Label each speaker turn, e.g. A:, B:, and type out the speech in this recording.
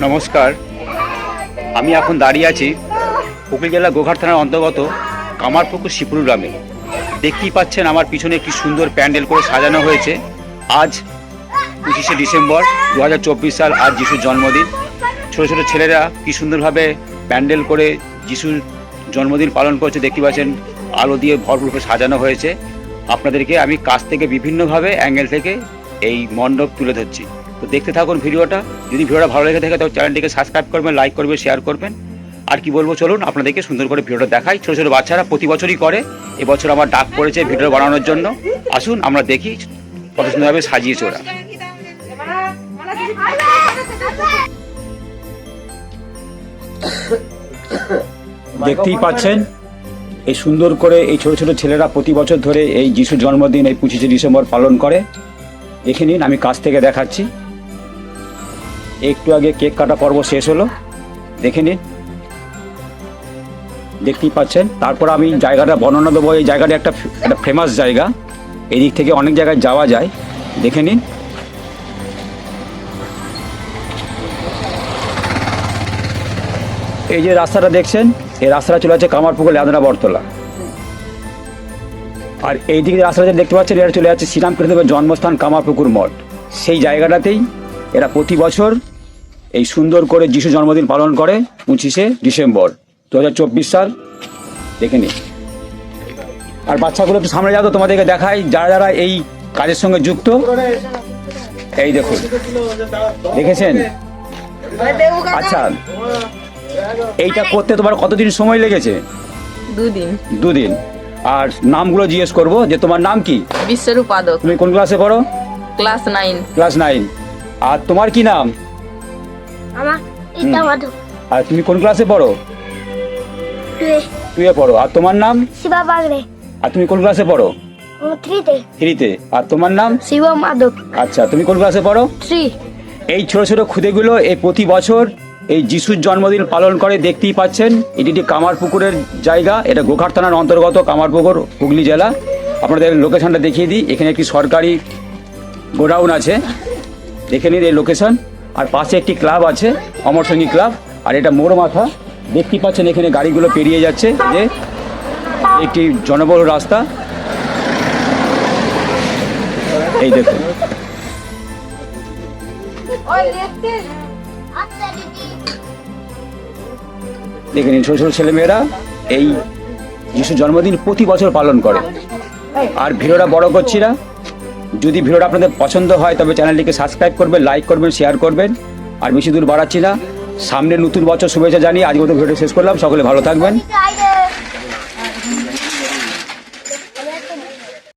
A: নমস্কার। আমি এখন দাঁড়িয়ে আছি হুগলি জেলা গোঘাট থানার অন্তর্গত কামারপুকুর শিপুর গ্রামে। দেখতেই পাচ্ছেন আমার পিছনে একটি সুন্দর প্যান্ডেল করে সাজানো হয়েছে। আজ পঁচিশে ডিসেম্বর দু হাজার চব্বিশ সাল, আজ যিশুর জন্মদিন। ছোটো ছোটো ছেলেরা কি সুন্দরভাবে প্যান্ডেল করে যিশুর জন্মদিন পালন করছে দেখতে পাচ্ছেন আলো দিয়ে ভরপুর সাজানো হয়েছে। আপনাদেরকে আমি কাছ থেকে বিভিন্নভাবে অ্যাঙ্গেল থেকে এই মণ্ডপ তুলে ধরছি। তো দেখতে থাকুন ভিডিওটা। যদি ভিডিওটা ভালো লেগে থাকে তবে চ্যানেলটিকে সাবস্ক্রাইব করবেন, লাইক করবেন, শেয়ার করবেন। আর কি বলব, চলুন আপনাদেরকে সুন্দর করে ভিডিওটা দেখাই। ছোটো ছোটো বাচ্চারা প্রতি বছরই করে। এবছর আমার ডাক পড়েছে ভিডিও বানানোর জন্য। আসুন, আমরা দেখি কত সুন্দরভাবে সাজিয়েছে ওরা। দেখতেই পাচ্ছেন, এই সুন্দর করে এই ছোট ছোট ছেলেরা প্রতি বছর ধরে এই যিশুর জন্মদিন, এই পঁচিশে ডিসেম্বর পালন করে। দেখে নিন, আমি কাছ থেকে দেখাচ্ছি। একটু আগে কেক কাটা পর্ব শেষ হলো। দেখে নিন। দেখতেই পাচ্ছেন। তারপর আমি জায়গাটা বর্ণনা দেবো। এই জায়গাটা একটা একটা ফেমাস জায়গা। এদিক থেকে অনেক জায়গায় যাওয়া যায়। দেখে নিন। এই যে রাস্তাটা দেখছেন, এই রাস্তাটা চলে যাচ্ছে কামারপুকুর লেদনা বরতলা আর এই দিকে রাস্তাটা দেখতে পাচ্ছেন, এটা চলে যাচ্ছে শ্রীরামকৃষ্ণদেবের জন্মস্থান কামারপুকুর মঠ। সেই জায়গাটাতেই এরা প্রতি বছর এই সুন্দর করে যিশু জন্মদিন পালন করে পঁচিশে ডিসেম্বর। দু হাজার চব্বিশ সাল। দেখে নিন আর বাচ্চাগুলো একটু সামনে যাও তো তোমাদেরকে দেখাই যারা যারা এই কাজের সঙ্গে যুক্ত। এই দেখুন। দেখেছেন? আচ্ছা। এইটা করতে তোমার কতদিন সময় লেগেছে?
B: দুদিন।
A: দুদিন। আর নামগুলো জিজ্ঞেস করব যে তোমার নাম কি?
B: বিশ্বরূপ
A: তুমি কোন ক্লাসে পড়ো?
B: Class nine.
A: Class nine. আর তোমার কি নাম?
C: আমার ইটা মাধব
A: আর তুমি কোন ক্লাসে পড়ো? টুয়ে পড়ো। আর তোমার নাম?
C: শিবা বাগড়ে।
A: আর তুমি কোন ক্লাসে পড়ো?
C: থ্রিতে।
A: থ্রিতে। আর তোমার নাম?
C: শিব মাধব
A: আচ্ছা তুমি কোন ক্লাসে পড়ো?
C: থ্রি।
A: এই ছোট ছোট খুদেগুলো এই প্রতি বছর এই যিশুর জন্মদিন পালন করে দেখতেই পাচ্ছেন। এটি একটি কামারপুকুরের জায়গা। এটা গোঘাট থানার অন্তর্গত কামারপুকুর হুগলি জেলা। আপনাদের লোকেশনটা দেখিয়ে দিই। এখানে একটি সরকারি গোডাউন আছে। দেখে নিন এই লোকেশন। আর পাশে একটি ক্লাব আছে, অমর সঙ্গী ক্লাব, আর এটা মোড় মাথা। দেখতে পাচ্ছেন এখানে গাড়িগুলো পেরিয়ে যাচ্ছে, যে একটি জনবহুল রাস্তা। এই দেখুন। দেখে নিন ছোট ছোট ছেলেমেয়েরা এই যিশু জন্মদিন প্রতি বছর পালন করে। আর ভিডিওটা বড় করছি না। যদি ভিডিওটা আপনাদের পছন্দ হয়, তবে চ্যানেলটিকে সাবস্ক্রাইব করবেন, লাইক করবেন, শেয়ার করবেন। আর বেশি দূর বাড়াচ্ছি না। সামনে নতুন বছর শুভেচ্ছা জানিয়ে আজকে মতো ভিডিও শেষ করলাম। সকলে ভালো থাকবেন।